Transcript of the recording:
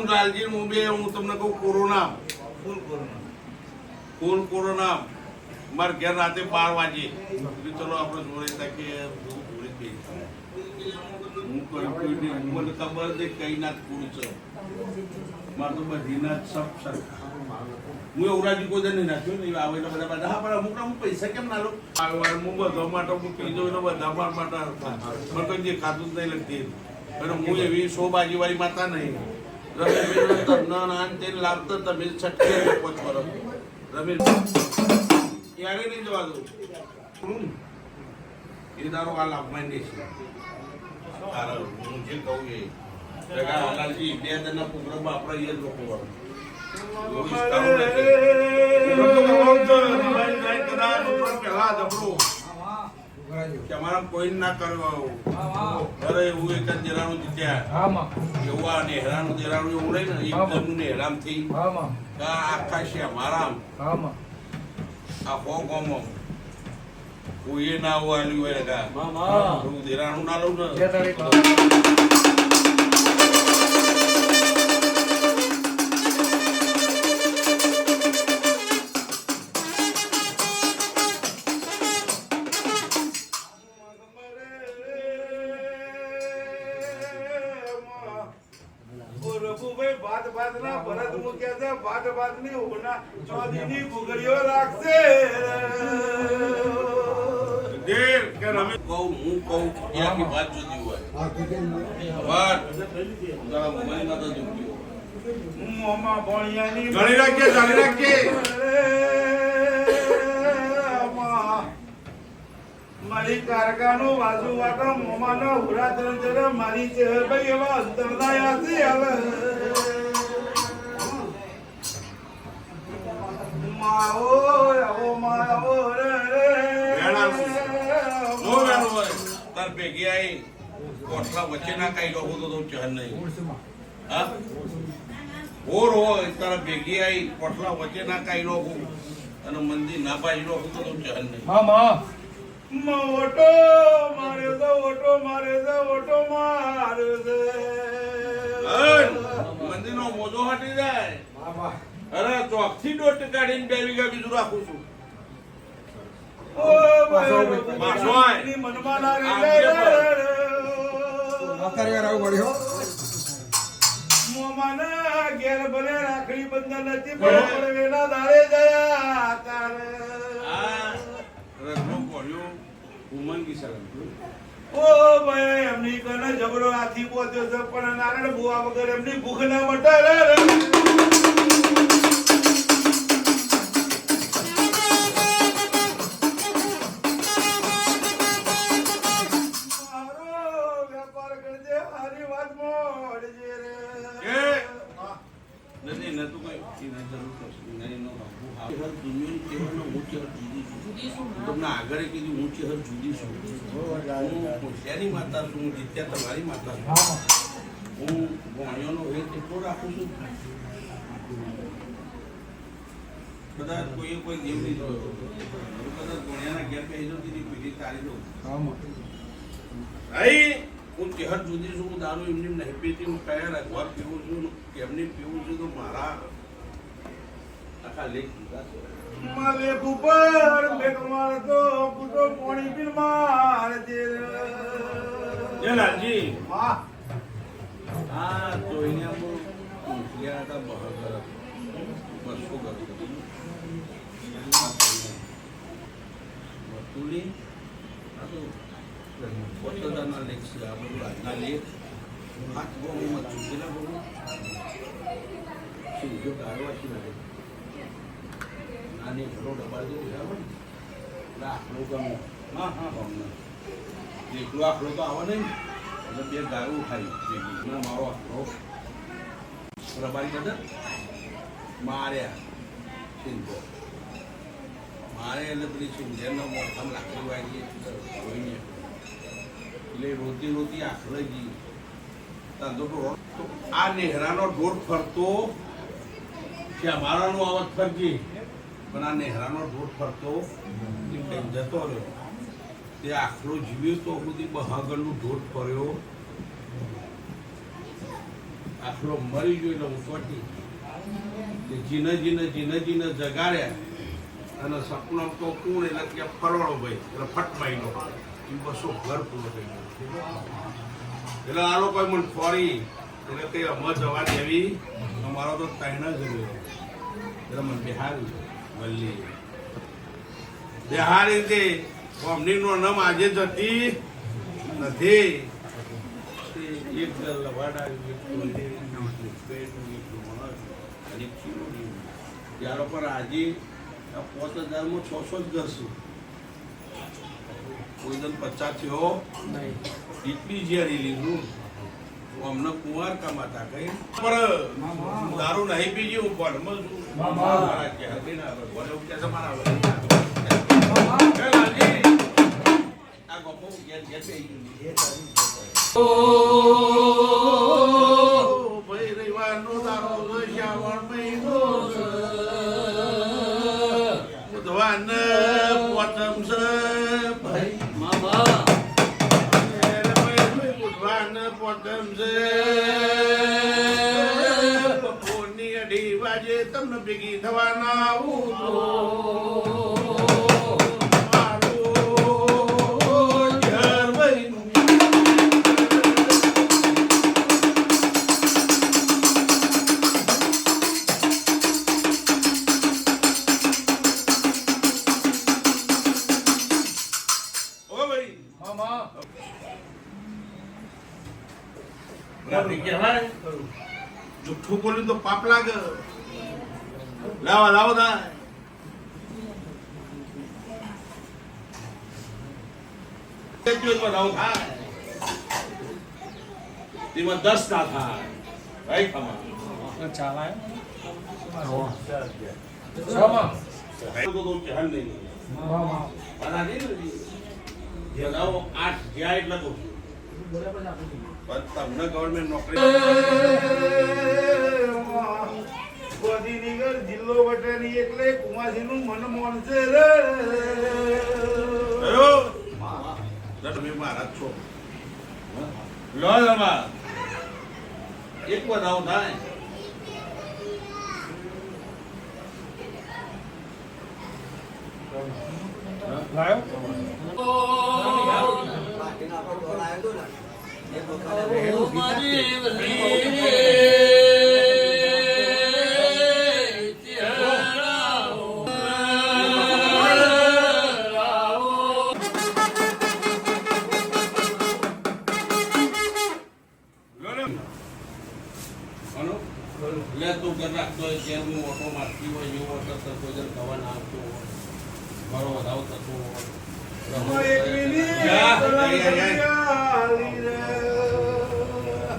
હું લાલજી હું બે હું તમને કહું કોરોના ફૂલ કોરોના ફૂલ કોરોના મારે ઘેર રાતે બાર વાગે. ચલો આપણે જોડે તાકે જોડે. હું કોઈ મને ખબર છે કઈ ના કુલ છે. મારે તો બધી ના સબ સરખા હું એવડાજી કોઈ દે નહીં નાખ્યો નહીં આવે એટલે બધા બધા હા પણ અમુક હું પૈસા કેમ ના લો હું બધા માટે હું પી જાઉં એટલે બધા મારા માટે મને કોઈ જે ખાતું જ નહીં લગતી. અને હું એવી સો બાજી માતા નહીં. એ તારો આ લાભમાં હું જે કહું એ પ્રોગ્રામ આપણે લોકો વાળો કોઈ ના કરવા અરે એવું એક જ દેરાનું જીત્યા. એવું આ નેહરાનું દેરાનું એવું નહીં ને એક જણનું નેહરામ થઈ આખા છે મારામ આ હો ગોમો કોઈએ ના હોય કા? હું ના લઉં ને. જરા મોબાઈલની ઉગના ચોદી ની મોમાં રાખશે જાણી રાખીએ, જાણી રાખીએ. મારી કારખાનો બાજુ વાટા મોમાનો હુરા તરંજરે મારી છે ભાઈ એવા અંતરદાયા છે હવે તાર ભેગી આઈ કોઠલા વચ્ચે ના કાઈ રહું તો તું ચહન નહીં. હા? ઓર હોય તારા ભેગી આઈ કોઠલા વચ્ચે ના કાઈ લોકો અને મંદિર ના પાઈ લોકો તો તું ચહન નહીં. ઓટો મારે તો ઓટો મારે તો ઓટો મારે છે મંદિર નો મોજો હટી જાય. અરે ચોકથી દોઢ કાઢીને બે વીઘા બીજું રાખું છું. રાખડી બંધન નથી પણ વેલા દાડે ઓ ભાઈ એમની કને જબરો હાથી પહોંચ્યો છે પણ નારાયણ ભુવા વગર એમની ભૂખ ના મટે હર દુનિયાની કહેવાનો હું ચહેર જુદી છું. તમને આગળ કીધું હું ચહેર જુદી છું. હું હોશિયારી માતા છું? હું જીત્યા તમારી માતા છું. હું. વાણિયોનો વેત કેટલો રાખું છું. કદાચ કોઈએ કોઈ ગેમ નહીં જોયો. હું કદાચ ગોણિયાના ગેમ કહી દઉં તેની પેઢી તારી દઉં. અહીં હું ચહેર જુદી છું. હું દારૂ એમની નહીં પીતી હું કયા રખવા પીવું છું? કેમની પીવું છું? તો મારા લેખ ઉપર મેઘ મારતો પૂતો પોણી પીન મારજે રે. જય લાલજી આ જોઈને આમ ઊંઘ્યા હતા બહાર બસો ગયું વતુલી આ તો વતનના લેખ છે આ બધું આજના લેખ હાથ બહુ ચૂકેલા બહુ. શું જો કાઢવા છે લાગે આને ઘણો ડબ્બા બરાબર એટલે આખલો ગમે હા હા ગમે એકલો આખલો તો આવે નહીં એટલે બે ગાયું ખાઈ ભેગી મારો આખલો રબારી બધા માર્યા સિંધો મારે એટલે પેલી સિંધેરનો મોટામ લાકડી વાગી જોઈને એટલે રોતી રોતી આખલે ગઈ રો- તો આ નેહરાનો ઢોર ફરતો કે અમારાનું આવત ફરજી. પણ આ નેહરાનો ઢોર ફરતો જતો રહ્યો. તે આખલો જીવ્યો તો સુધી બહાગરનું ઢોર ફર્યો. આખલો મરી ગયો એટલે ચોટી. તે જીને જીને જીને જીને જગાડ્યા. અને સપનો તો કોણ એટલે કે ફરવાડો ભાઈ, એટલે ફટ માઈનો એ બસો ઘર પૂરો થઈ ગયો. એટલે આ લોકો મને ફોરી એટલે કઈ અમર જવા દેવી. અમારો તો તૈણ જ રહ્યો. એટલે મને બિહારી વલ્લી બિહારી તે અમની નામ આજે જતી નથી. એક. ત્યાર પર આજે આ પાંચ હજારમાં છસો જ ઘર કોઈ દન પચાસ થયો એટલી ઝેરી લીધું. અમને કુંવાર કમાતા કઈ પર દારૂ નહીં પીજી હું પણ મારા ઘેર લઈને આવે. ભલે હું કહેશે મારા. આ ઘેર ઘેર બેસી કહેવાય જુઠ્ઠું બોલ્યું તો પાપ લાગે. લાવો લાવો દા. તેમાં દસ ના થાય. ભાઈ ખમા ચાલાય? બનાવો આઠ. ગયા એટલે તમને ગવર્મેન્ટ નોકરી ગોધીનગર જિલ્લો વટાની એટલે કુમાસીનું મન મોન રે કયો? ના, તમે મારા છો લો જમા એક બનાવ થાય લો ને. હલો? લે તું ઘર રાખતો હોય ઘેર હું ઓટો મારતી હોય એવો ઓટો થતો હોય મારો વધારો થતો હોય. एक मिनी